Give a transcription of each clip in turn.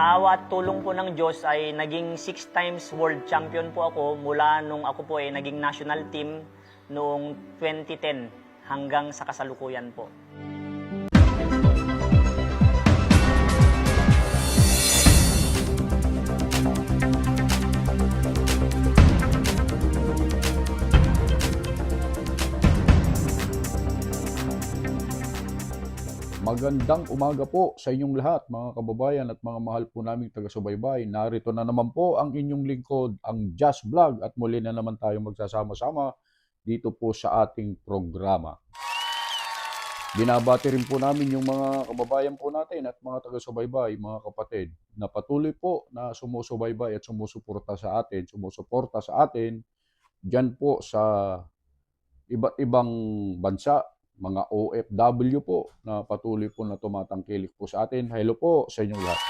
Sa at tulong po ng Diyos ay naging six times world champion po ako mula nung ako po ay naging national team noong 2010 hanggang sa kasalukuyan po. Magandang umaga po sa inyong lahat mga kababayan at mga mahal po naming taga-subaybay. Narito na naman po ang inyong lingkod, ang Just Vlog at muli na naman tayong magsasama-sama dito po sa ating programa. Binabati rin po namin yung mga kababayan po natin at mga taga-subaybay, mga kapatid, na patuloy po na sumusubaybay at sumusuporta sa atin, sumusuporta sa atin dyan po sa iba't ibang bansa, mga OFW po na patuloy po na tumatangkilik po sa atin. Hello po sa inyong lahat.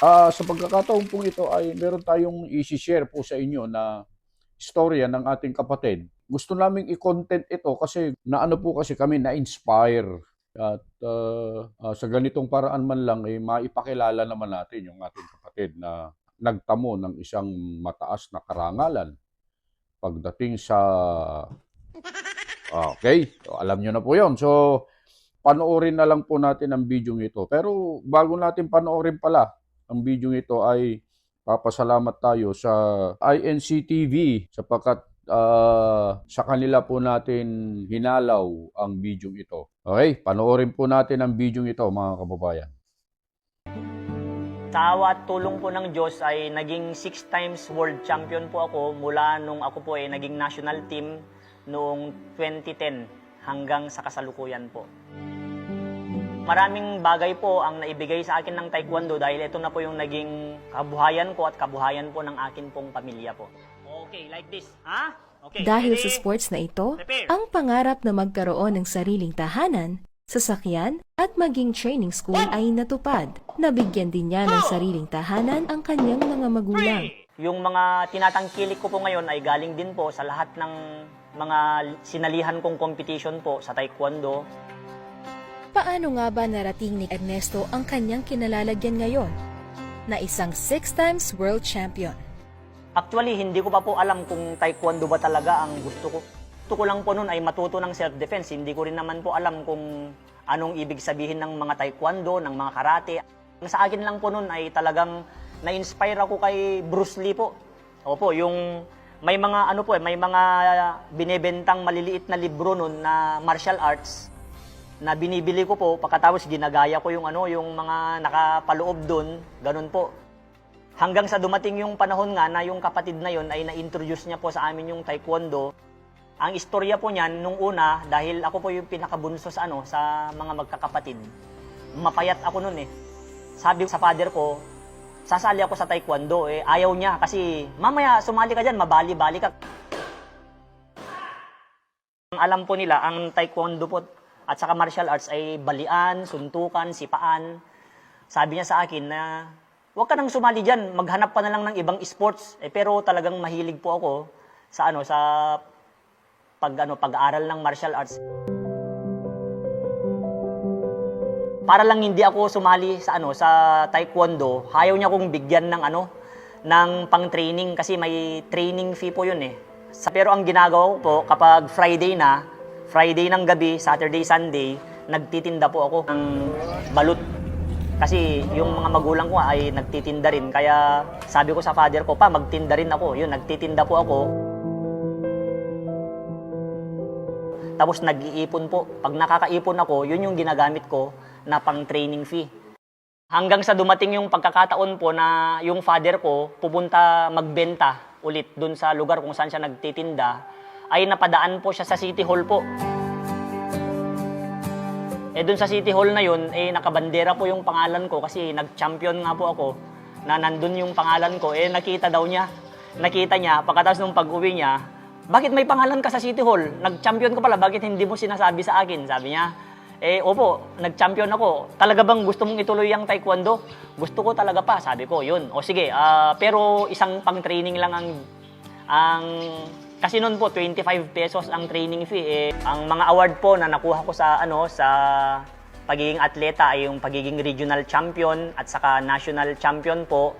Ah, sa pagkakataon po ito ay meron tayong i-share po sa inyo na istorya ng ating kapatid. Gusto naming i-content ito kasi naano po kasi kami na-inspire at ah, ah, sa ganitong paraan man lang ay maipakilala naman natin yung ating kapatid na nagtamo ng isang mataas na karangalan pagdating sa Okay, so, alam nyo na po yon. So, panoorin na lang po natin ang video ito. Pero bago natin panoorin pala ang video ito ay papasalamat tayo sa INCTV sapagkat ah, sa kanila po natin hinalaw ang video ito. Okay, panoorin po natin ang video ito mga kababayan. Sa awa at tulong po ng Diyos ay naging six times world champion po ako mula nung ako po ay naging national team noong 2010 hanggang sa kasalukuyan po. Maraming bagay po ang naibigay sa akin ng Taekwondo dahil ito na po yung naging kabuhayan ko at kabuhayan po ng akin pong pamilya po. Okay, like this. Ha? Okay, Dahil ready? sa sports na ito, Prepare. ang pangarap na magkaroon ng sariling tahanan, sasakyan at maging training school ay natupad. Nabigyan din niya ng sariling tahanan ang kanyang mga magulang. Yung mga tinatangkilik ko po ngayon ay galing din po sa lahat ng mga sinalihan kong competition po sa Taekwondo. Paano nga ba narating ni Ernesto ang kanyang kinalalagyan ngayon? Na isang six times world champion. Actually, hindi ko pa po alam kung taekwondo ba talaga ang gusto ko. Gusto ko lang po noon ay matuto ng self-defense. Hindi ko rin naman po alam kung anong ibig sabihin ng mga taekwondo, ng mga karate. Sa akin lang po noon ay talagang na-inspire ako kay Bruce Lee po. Opo, yung may mga ano po eh, may mga binebentang maliliit na libro noon na martial arts na binibili ko po pagkatapos ginagaya ko yung ano yung mga nakapaloob doon ganun po Hanggang sa dumating yung panahon nga na yung kapatid na yon ay na-introduce niya po sa amin yung taekwondo. Ang istorya po niyan nung una dahil ako po yung pinakabunso sa ano sa mga magkakapatid. Mapayat ako noon eh. Sabi sa father ko, sasali ako sa taekwondo eh ayaw niya kasi mamaya sumali ka diyan, mabali-bali ka. Ang alam po nila ang taekwondo po at saka martial arts ay balian, suntukan, sipaan. Sabi niya sa akin na Huwag ka nang sumali diyan, maghanap pa na lang ng ibang sports. Eh, pero talagang mahilig po ako sa ano sa pag ano pag-aaral ng martial arts. Para lang hindi ako sumali sa ano sa taekwondo, ayaw niya kong bigyan ng ano ng pang-training kasi may training fee po 'yun eh. Sa, pero ang ginagawa ko po kapag Friday na, Friday ng gabi, Saturday, Sunday, nagtitinda po ako ng balut kasi yung mga magulang ko ay nagtitinda rin. Kaya sabi ko sa father ko, pa, magtinda rin ako. Yun, nagtitinda po ako. Tapos nag-iipon po. Pag nakakaipon ako, yun yung ginagamit ko na pang training fee. Hanggang sa dumating yung pagkakataon po na yung father ko pupunta magbenta ulit dun sa lugar kung saan siya nagtitinda, ay napadaan po siya sa City Hall po. Eh doon sa City Hall na yun, eh nakabandera po yung pangalan ko kasi nag-champion nga po ako na nandun yung pangalan ko. Eh nakita daw niya, nakita niya, pagkatapos nung pag-uwi niya, bakit may pangalan ka sa City Hall? Nag-champion ka pala, bakit hindi mo sinasabi sa akin? Sabi niya, eh opo, nag-champion ako. Talaga bang gusto mong ituloy ang taekwondo? Gusto ko talaga pa, sabi ko, yun. O sige, ah, pero isang pang-training lang ang ang kasi noon po 25 pesos ang training fee eh. Ang mga award po na nakuha ko sa ano sa pagiging atleta ay yung pagiging regional champion at saka national champion po.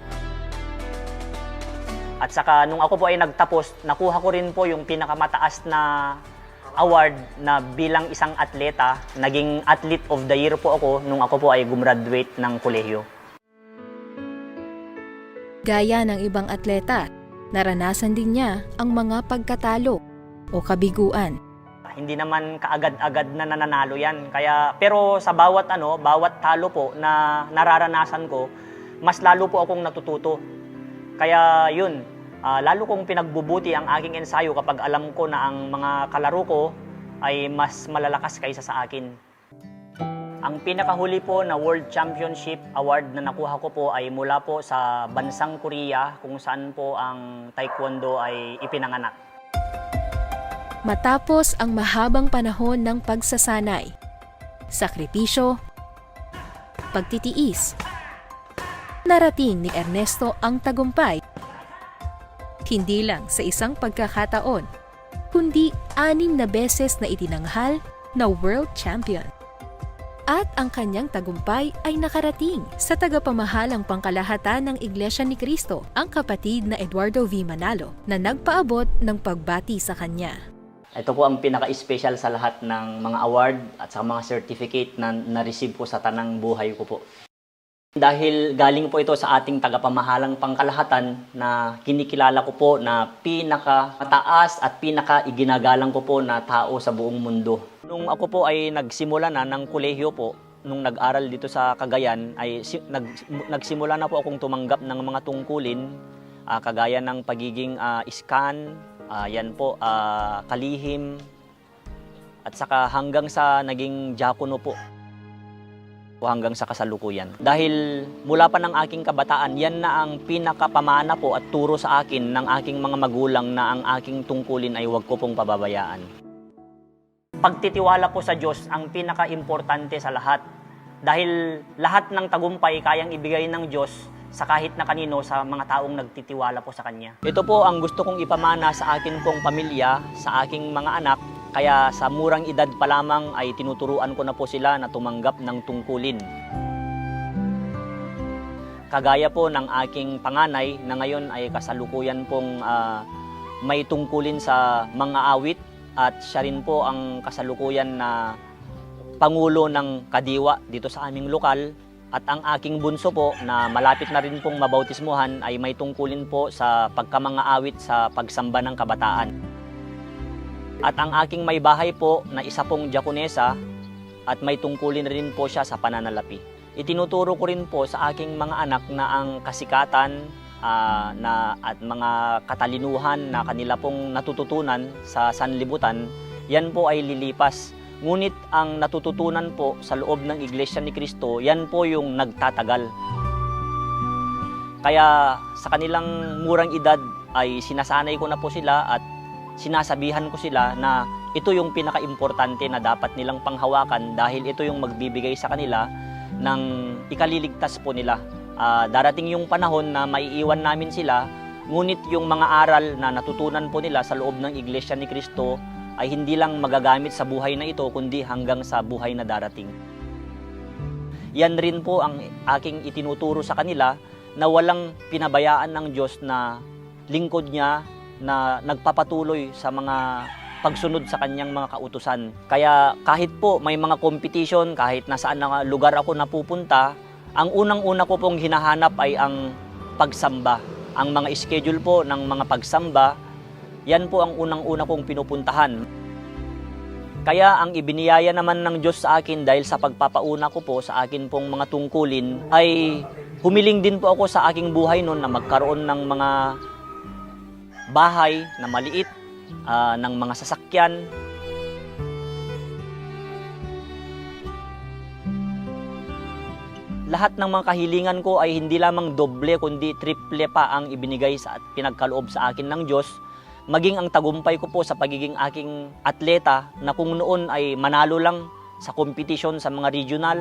At saka nung ako po ay nagtapos, nakuha ko rin po yung pinakamataas na award na bilang isang atleta. Naging athlete of the year po ako nung ako po ay gumraduate ng kolehiyo. Gaya ng ibang atleta, naranasan din niya ang mga pagkatalo o kabiguan. Hindi naman kaagad-agad na nananalo yan. Kaya, pero sa bawat ano, bawat talo po na nararanasan ko, mas lalo po akong natututo. Kaya yun, ah, lalo kong pinagbubuti ang aking ensayo kapag alam ko na ang mga kalaro ko ay mas malalakas kaysa sa akin. Ang pinakahuli po na World Championship Award na nakuha ko po ay mula po sa bansang Korea kung saan po ang taekwondo ay ipinanganak. Matapos ang mahabang panahon ng pagsasanay, sakripisyo, pagtitiis, narating ni Ernesto ang tagumpay. Hindi lang sa isang pagkakataon, kundi anim na beses na itinanghal na world champion. At ang kanyang tagumpay ay nakarating sa tagapamahalang pangkalahatan ng Iglesia ni Cristo, ang kapatid na Eduardo V. Manalo, na nagpaabot ng pagbati sa kanya. Ito po ang pinaka-special sa lahat ng mga award at sa mga certificate na na-receive ko sa tanang buhay ko po. Dahil galing po ito sa ating tagapamahalang pangkalahatan na kinikilala ko po na pinaka-mataas at pinaka-iginagalang ko po na tao sa buong mundo. Nung ako po ay nagsimula na ng kolehiyo po, nung nag-aral dito sa Cagayan, ay si- nag, nagsimula na po akong tumanggap ng mga tungkulin ah, kagaya ng pagiging ah, scan, ah, yan po, ah, kalihim, at saka hanggang sa naging diakono po hanggang sa kasalukuyan. Dahil mula pa ng aking kabataan, yan na ang pinakapamana po at turo sa akin ng aking mga magulang na ang aking tungkulin ay huwag ko pong pababayaan. Pagtitiwala po sa Diyos ang pinaka-importante sa lahat. Dahil lahat ng tagumpay kayang ibigay ng Diyos sa kahit na kanino sa mga taong nagtitiwala po sa Kanya. Ito po ang gusto kong ipamana sa akin pong pamilya, sa aking mga anak, kaya sa murang edad pa lamang ay tinuturuan ko na po sila na tumanggap ng tungkulin. Kagaya po ng aking panganay na ngayon ay kasalukuyan pong ah, may tungkulin sa mga awit at siya rin po ang kasalukuyan na pangulo ng kadiwa dito sa aming lokal at ang aking bunso po na malapit na rin pong mabautismuhan ay may tungkulin po sa pagkamanga awit sa pagsamba ng kabataan. At ang aking may bahay po na isa pong diakonesa at may tungkulin rin po siya sa pananalapi. Itinuturo ko rin po sa aking mga anak na ang kasikatan ah, na at mga katalinuhan na kanila pong natututunan sa sanlibutan, yan po ay lilipas. Ngunit ang natututunan po sa loob ng Iglesia ni Cristo, yan po yung nagtatagal. Kaya sa kanilang murang edad ay sinasanay ko na po sila at sinasabihan ko sila na ito yung pinaka-importante na dapat nilang panghawakan dahil ito yung magbibigay sa kanila ng ikaliligtas po nila. Ah, darating yung panahon na maiiwan namin sila, ngunit yung mga aral na natutunan po nila sa loob ng Iglesia ni Cristo ay hindi lang magagamit sa buhay na ito, kundi hanggang sa buhay na darating. Yan rin po ang aking itinuturo sa kanila na walang pinabayaan ng Diyos na lingkod niya na nagpapatuloy sa mga pagsunod sa kanyang mga kautusan. Kaya kahit po may mga competition, kahit nasaan na lugar ako napupunta, ang unang-una ko pong hinahanap ay ang pagsamba. Ang mga schedule po ng mga pagsamba, yan po ang unang-una kong pinupuntahan. Kaya ang ibiniyaya naman ng Diyos sa akin dahil sa pagpapauna ko po sa akin pong mga tungkulin ay humiling din po ako sa aking buhay noon na magkaroon ng mga bahay na maliit, ah, ng mga sasakyan. Lahat ng mga kahilingan ko ay hindi lamang doble kundi triple pa ang ibinigay sa at pinagkaloob sa akin ng Diyos. Maging ang tagumpay ko po sa pagiging aking atleta na kung noon ay manalo lang sa competition sa mga regional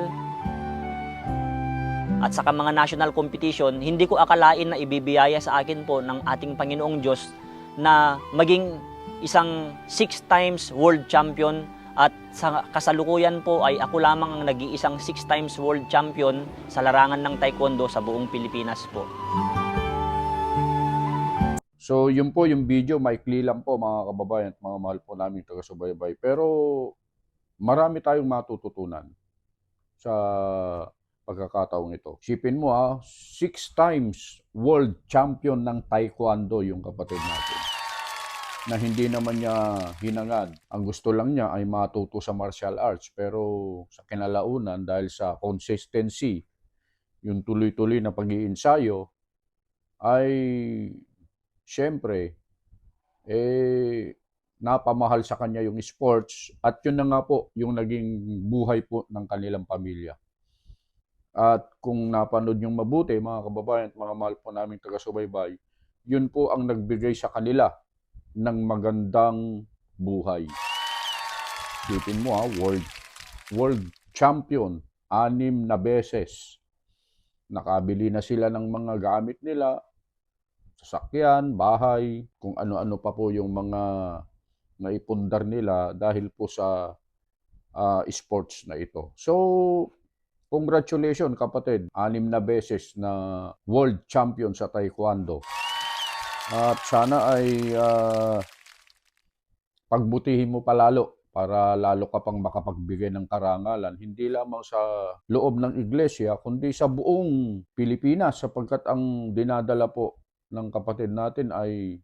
at saka mga national competition, hindi ko akalain na ibibiyaya sa akin po ng ating Panginoong Diyos na maging isang six times world champion At sa kasalukuyan po ay ako lamang ang nag-iisang six times world champion sa larangan ng taekwondo sa buong Pilipinas po. So, yun po yung video, maikli lang po mga kababayan at mga mahal po namin taga-subaybay. Pero marami tayong matututunan sa pagkakataong ito. Sipin mo ha, six times world champion ng taekwondo yung kapatid natin. Na hindi naman niya hinangad. Ang gusto lang niya ay matuto sa martial arts. Pero sa kinalaunan, dahil sa consistency, yung tuloy-tuloy na pag-iinsayo, ay syempre, eh, napamahal sa kanya yung sports at yun na nga po yung naging buhay po ng kanilang pamilya. At kung napanood yung mabuti, mga kababayan at mga mahal po naming taga-subaybay, yun po ang nagbigay sa kanila ng magandang buhay. Isipin mo ha, world, world champion, anim na beses. Nakabili na sila ng mga gamit nila, sasakyan, bahay, kung ano-ano pa po yung mga naipundar nila dahil po sa ah, sports na ito. So, congratulations kapatid, anim na beses na world champion sa taekwondo. At sana ay ah, pagbutihin mo palalo para lalo ka pang makapagbigay ng karangalan, hindi lamang sa loob ng iglesia, kundi sa buong Pilipinas sapagkat ang dinadala po ng kapatid natin ay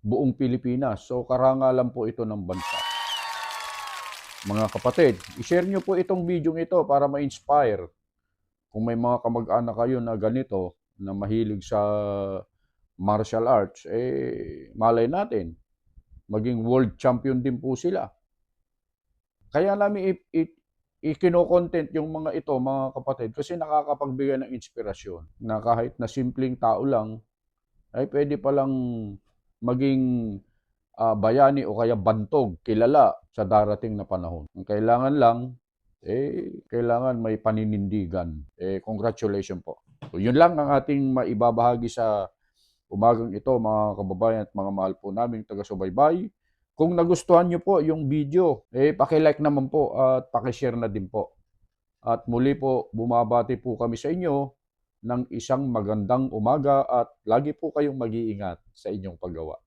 buong Pilipinas. So karangalan po ito ng bansa. Mga kapatid, i-share nyo po itong video ito para ma-inspire. Kung may mga kamag-anak kayo na ganito, na mahilig sa martial arts, eh malay natin, maging world champion din po sila. Kaya namin ikino-content yung mga ito, mga kapatid, kasi nakakapagbigay ng inspirasyon na kahit na simpleng tao lang, ay pwede palang maging ah, bayani o kaya bantog, kilala sa darating na panahon. Ang kailangan lang, eh, kailangan may paninindigan. Eh, congratulations po. So, yun lang ang ating maibabahagi sa umagang ito, mga kababayan at mga mahal po naming taga-subaybay. Kung nagustuhan nyo po yung video, eh, pakilike naman po at pakishare na din po. At muli po, bumabati po kami sa inyo ng isang magandang umaga at lagi po kayong mag-iingat sa inyong paggawa.